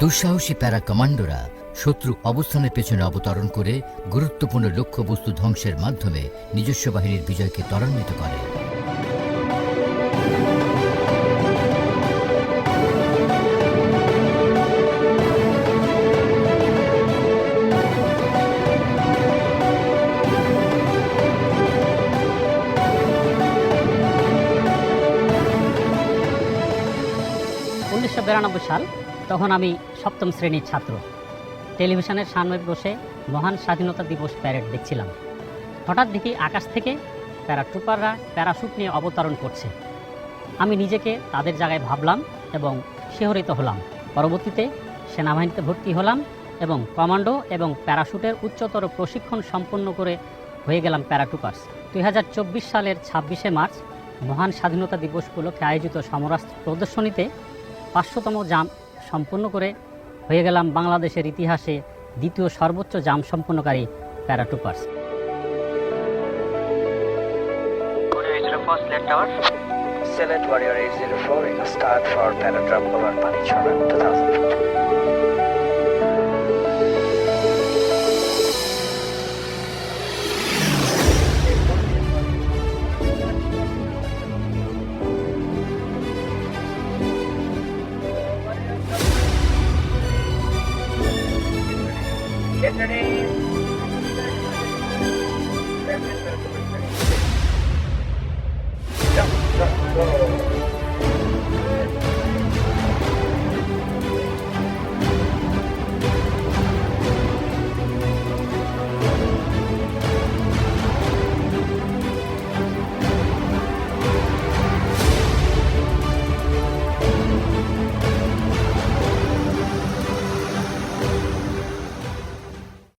দুঃসাহসী প্যারা কমান্ডোরা শত্রু অবস্থানের পেছনে অবতরণ করে গুরুত্বপূর্ণ লক্ষ্যবস্তু ধ্বংসের মাধ্যমে নিজস্ব বাহিনীর বিজয়কে ত্বরান্বিত করে। উনিশশো বিরানব্বই সাল তখন আমি সপ্তম শ্রেণির ছাত্র। টেলিভিশনের সামনে বসে মহান স্বাধীনতা দিবস প্যারেড দেখছিলাম। হঠাৎ দেখি আকাশ থেকে প্যারাট্রুপাররা প্যারাশুট নিয়ে অবতরণ করছে। আমি নিজেকে তাদের জায়গায় ভাবলাম এবং শিহরিত হলাম। পরবর্তীতে সেনাবাহিনীতে ভর্তি হলাম এবং কমান্ডো এবং প্যারাশুটের উচ্চতর প্রশিক্ষণ সম্পন্ন করে হয়ে গেলাম প্যারাট্রুপার্স দুই সালের ছাব্বিশে মার্চ মহান স্বাধীনতা দিবস উপলক্ষে আয়োজিত সমরাস্ত্র প্রদর্শনীতে পাঁচশোতম জাম সম্পূর্ণ করে হয়ে গেলাম বাংলাদেশের ইতিহাসে দ্বিতীয় সর্বোচ্চ জাম সম্পন্নকারী প্যারাটুপার্স Select Warrior 804 in the start for Paradrop over Punishment 2015. Good morning.